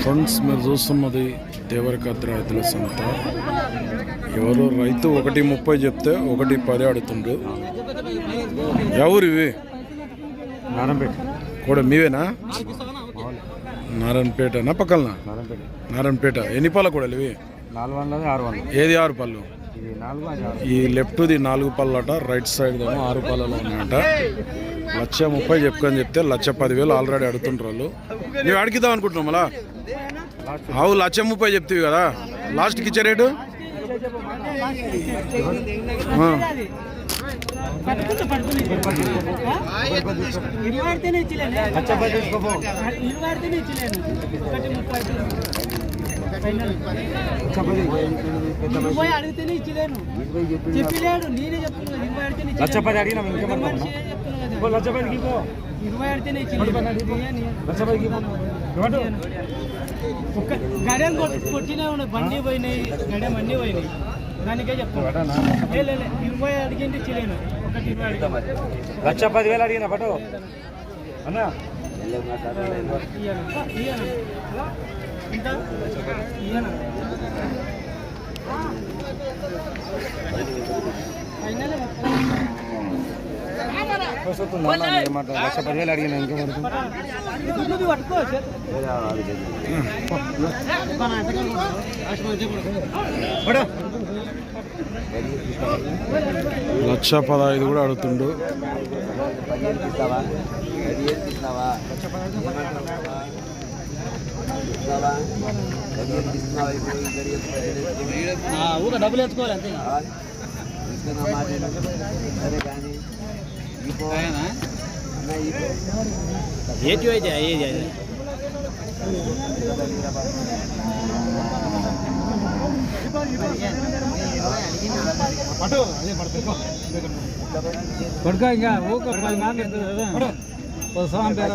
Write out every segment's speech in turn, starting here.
Friends మీరు చూస్తున్నది దేవరకద్ర రైతుల సంత. ఎవరు రైతు ఒకటి ముప్పై చెప్తే ఒకటి పది ఆడుతుండ్రు ఎవరు ఇవి నారాయణపేట. కూడా మీవేనా? నారాయణపేటనా పక్కన? నారాయణపేట. నారాయణపేట. ఎన్ని పళ్ళ కూడా ఇవి నాలుగు వందలది ఆరు వందలు. ఏది ఆరు పళ్ళు? ఈ లెఫ్ట్ది నాలుగు పళ్ళట రైట్ సైడ్ ఏమో ఆరు పళ్ళలో ఉన్నాయంట. లక్ష ముప్పై చెప్పుకొని చెప్తే లక్ష పదివేలు ఆల్రెడీ అడుగుతుంటారు వాళ్ళు నువ్వు అడిగిద్దాం అనుకుంటున్నాం మళ్ళా? ఆవు లక్ష ముప్పై చెప్తివి కదా? లాస్ట్కి ఇచ్చే రేటు? ఇచ్చలేను. ఇరవై అడిగితేనే ఇచ్చలేను. చెప్పలేడు నేనే చెప్తున్నా. ఇరవై ఆడితేనే ఇచ్చలేను. లచ్చపై అడిగినా ఇంకేమన్నా మనిషి ఏం చెప్తున్నా కదా. లచ్చపైకి పో ఇరవై పో ఏమంటావు ఒక్క గడియం కొట్టినా ఉన్నాయి బండి పోయినాయి. గడియం అన్నీ పోయినాయి. దానికే లే, ఇరవై అడిగింటే ఇచ్చలేను. ఒకటి ఇరవై అడిగి లక్ష పదివేలు అడిగిన పట్టు. అన్నా? ఇయ్యను. ఇయ్యను ఎంత ఇయ్యను లక్ష పదివేలు అడిగిన ఇంకేమంటా లక్ష పదహైదు కూడా అడుగుతుండు. డబ్బులు ఎత్తుకోవాలి అంతే ఏటి అయితే ఏది అది పడుకో ఇంకా ఊక పది మాట స్వామి పేరు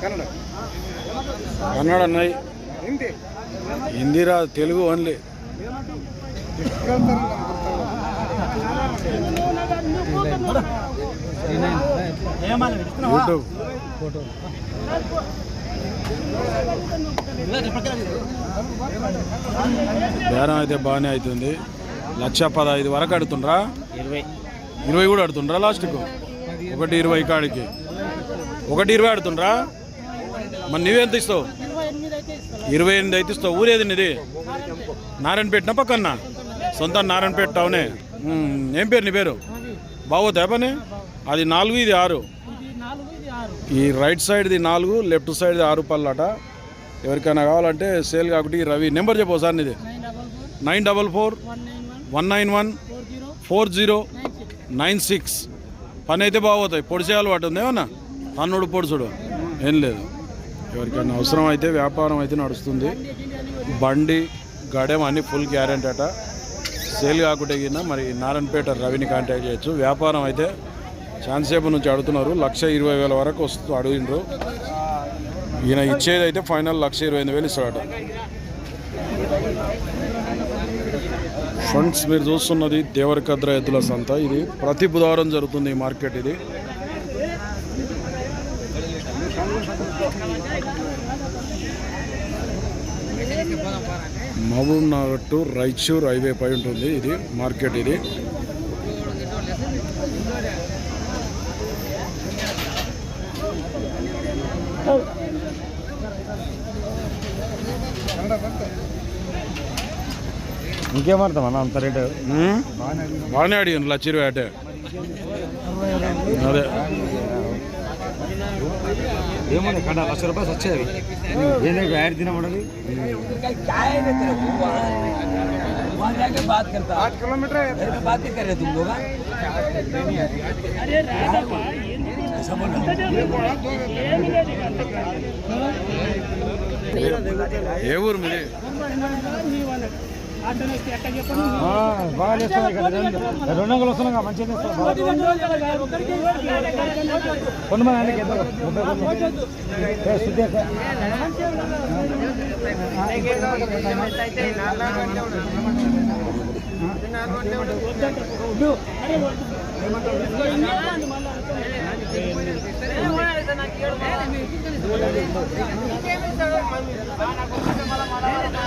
కన్నడ. అన్నాయి హిందీరా తెలుగు ఓన్లీ. యూట్యూబ్. బేరం అయితే బాగానే అవుతుంది. లక్ష పదహైదు వరకు అడుగుతుండ్రా ఇరవై. ఇరవై కూడా అడుతుండ్రా లాస్ట్కు? ఒకటి ఇరవై కాడికి. ఒకటి ఇరవై అడుతుండ్రా మరి నువ్వెంత ఇస్తావు? ఇరవై ఎనిమిది అయితే ఇస్తావు. ఊరేది నీది? నారాయణపేటనా పక్కన? సొంత నారాయణపేట టౌనే. ఏం పేరు నీ పేరు? బాగోతా పని? అది నాలుగు ఇది ఆరు. ఈ రైట్ సైడ్ది నాలుగు లెఫ్ట్ సైడ్ది ఆరు పళ్ళట. ఎవరికైనా కావాలంటే సేల్ కాబట్టి రవి. నెంబర్ చెప్పు సార్ నీది. Nine double four one nine one four zero nine six. పని అయితే బాగోతాయి. పొడిచేయాలి వాటి ఉంది. ఏమన్నా? తన్నుడు పొడుచుడు. ఏం లేదు. ఎవరికైనా అవసరం అయితే వ్యాపారం అయితే నడుస్తుంది. బండి గడెం అన్నీ ఫుల్ గ్యారెంటీ అట. సేల్ కాకుండా గిన్న మరి నారాయణపేట రవిని కాంటాక్ట్ చేయొచ్చు. వ్యాపారం అయితే చాలాసేపు నుంచి అడుగుతున్నారు. లక్ష ఇరవై వేల వరకు వస్తూ అడిగినారు ఈయన ఇచ్చేది అయితే ఫైనల్ లక్ష ఇరవై ఎనిమిది వేలు ఇస్తాడట. ఫ్రెండ్స్ మీరు చూస్తున్నది దేవరకద్ర ఎద్దుల సంత. ఇది ప్రతి బుధవారం జరుగుతుంది ఈ మార్కెట్ ఇది. మహబూబ్ నగర్ టు రైచూర్ హైవే పై ఉంటుంది ఇది మార్కెట్ ఇది. ఇంకేమంటాం అన్న అంత రేటు? బాగానే అడిగాను లక్ష ఇరవై అటే అదే. ఏమన్నా కండ లక్ష రూపాయలు వచ్చేది ఏంటంటే యాడ్ తినమన్నది आठ किलोमीटर बात ही कर रहे तुम लोग అరే రాదమ్మా ఏ ఊరు మీది ఎట్లా చెప్పండి బాగా చేస్తాను ఇక్కడ. రెండు వందలు వస్తున్నాం మంచిగా కొంతమంది ఆయనకి ఎంత?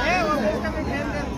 ఏ,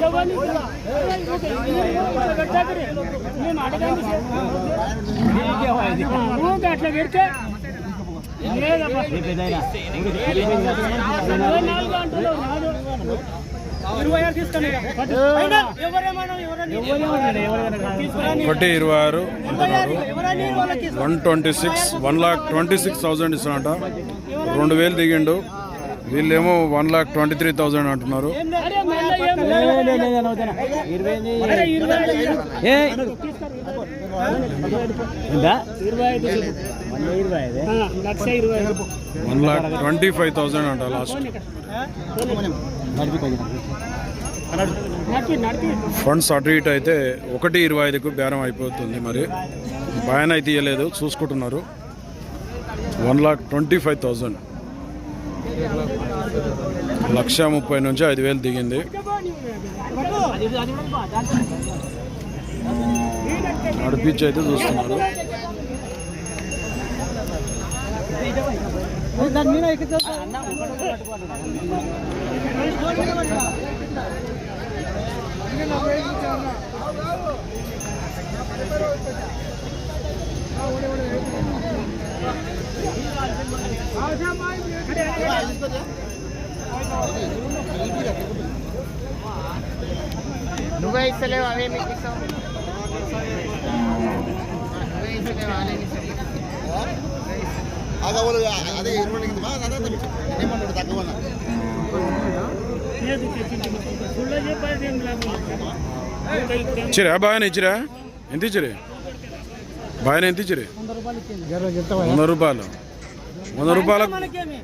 చెప్పాలి ఎఫ్పిఎస్ అట్లా పెడితే లేదమ్మా నాలుగు అంటున్నావు ఒకటి ఇరవై ఆరు అంటున్నారు. One twenty six one lakh twenty six thousand ఇస్తానంట రెండు వేలు దిగిండు. వీళ్ళేమో one lakh twenty three thousand అంటున్నారు. One lakh twenty five thousand అంట లాస్ట్. ఫండ్స్ అటు ఇటు అయితే ఒకటి ఇరవై ఐదుకు బేరం అయిపోతుంది మరి. భయాన్ అయితే ఇవ్వలేదు చూసుకుంటున్నారు. One lakh twenty five thousand లక్ష ముప్పై నుంచి ఐదు వేలు దిగింది. నడిపించి అయితే చూస్తున్నారు. దాని మీద ఎక్కుతా నువ్వే ఇస్తలేవు అవే మీకు ఇస్తావు నువ్వే ఇస్తలేవు వాళ్ళే ఇస్తావు ಆಗ ಅವರು ಅದೇ ಇರುವಳಿಗೆ ಬಾ ಅದೇ ಏನು ಮಾಡೋದು ತಗೋಣ సుళ్ళ చెప్పేది ఏం లాభం ఇచ్చిరా బాగానే ఇచ్చిరా ఎంత ఇచ్చిరే బాగానే ఎంత ఇచ్చిరే వంద రూపాయలు వంద రూపాయలకు మనకేమి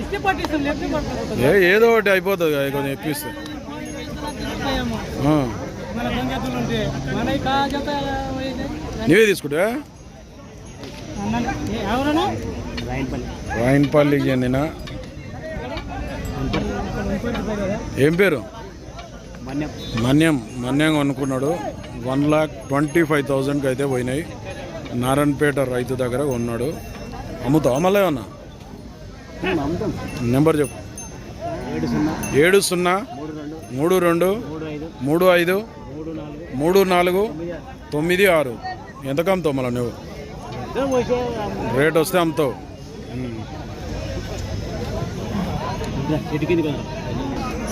ఇస్తే పట్టిస్తాం లేకపోతే పట్టుకుంటాం ఏ ఏదో ఒకటి అయిపోతుంది కదా కొంచెం ఎక్కువ ఇస్తే ఆ. మన బంగాతులు ఉంటే మన కా జత నీవే తీసుకుంటా ఎవరన్నా రాయన్పల్లికి చెందిన ఏం పేరు? మన్యం. మన్యం కొనుక్కున్నాడు. వన్ లాక్ ట్వంటీ ఫైవ్ థౌజండ్కి అయితే పోయినాయి. నారాయణపేట రైతు దగ్గర ఉన్నాడు అమ్ముతావు మళ్ళీ ఏమన్నా? నెంబర్ చెప్పు. ఏడు సున్నా మూడు రెండు మూడు ఐదు మూడు నాలుగు తొమ్మిది ఆరు. ఎంతకు అమ్ముతావు మళ్ళీ నువ్వు? రేట్ వస్తే అమ్ముతావు.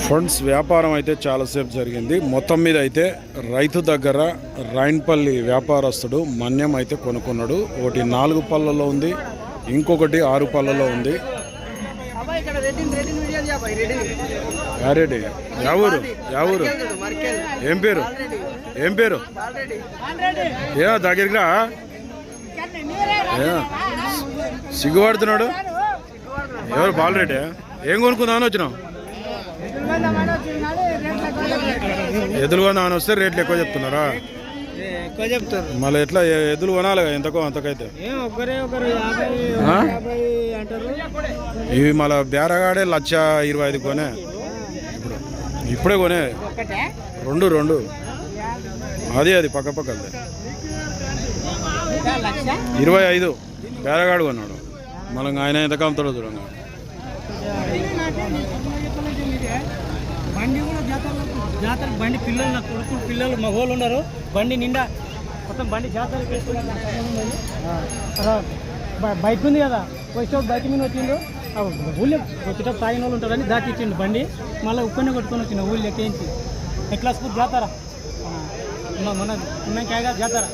ఫండ్స్ వ్యాపారం అయితే చాలాసేపు జరిగింది. మొత్తం మీద అయితే రైతు దగ్గర రైన్పల్లి వ్యాపారస్తుడు మన్యం అయితే కొనుక్కున్నాడు. ఒకటి నాలుగు పళ్ళలో ఉంది ఇంకొకటి ఆరు పళ్ళలో ఉంది. యారెడ్డి యా ఊరు యా ఊరు. ఏం పేరు? ఏం పేరు? ఏ దగ్గరికి ఏ, సిగ్గుపడుతున్నాడు. ఎవరు బాలరెడ్డి ఏం కొనుక్కుందామని వచ్చినావు ఎదులు కొందామని వస్తే రేట్లు ఎక్కువ చెప్తున్నారా? ఎక్కువ చెప్తారు. మళ్ళీ ఎట్లా ఎ- ఎద్దులు కొనాలి ఎంతకో అంతకైతే. ఇవి మళ్ళీ బేరగాడే లక్ష ఇరవై ఐదు కొనే. ఇప్పుడు ఇప్పుడే కొనే. రెండు రెండు. అది అది పక్క పక్కది. ఇరవై ఐదు. బేరగాడు కొన్నాడు. మళ్ళీ ఆయన ఎంత కమ్ముతాడో చూడండి. బండి కూడా జాతర జాతర బండి పిల్లలు నా కొడుకు పిల్లలు మా వాళ్ళు ఉన్నారు. బండి నిండా మొత్తం బండి జాతర వేసుకున్నారు. బైక్ ఉంది కదా. వచ్చే బైక్ మీద వచ్చిండు ఊళ్ళో వచ్చేటప్పుడు తాగిన వాళ్ళు ఉంటారని దాటి ఇచ్చిండు బండి. మళ్ళీ ఉక్కనే కొట్టుకొని వచ్చిండు ఊళ్ళో ఎక్కించి ఎట్లా స్కూల్ జాతర? మన- మన ఉన్నాక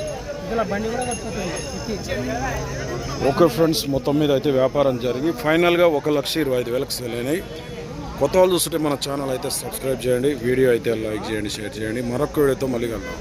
ఓకే ఫ్రెండ్స్ మొత్తం మీద అయితే వ్యాపారం జరిగి ఫైనల్గా ఒక లక్ష ఇరవై ఐదు వేలకు సేల్ అయినాయి కొత్త వాళ్ళు చూస్తుంటే మన ఛానల్ అయితే సబ్స్క్రైబ్ చేయండి వీడియో అయితే లైక్ చేయండి షేర్ చేయండి. మరొక వీడియోతో మళ్ళీ కలుద్దాం.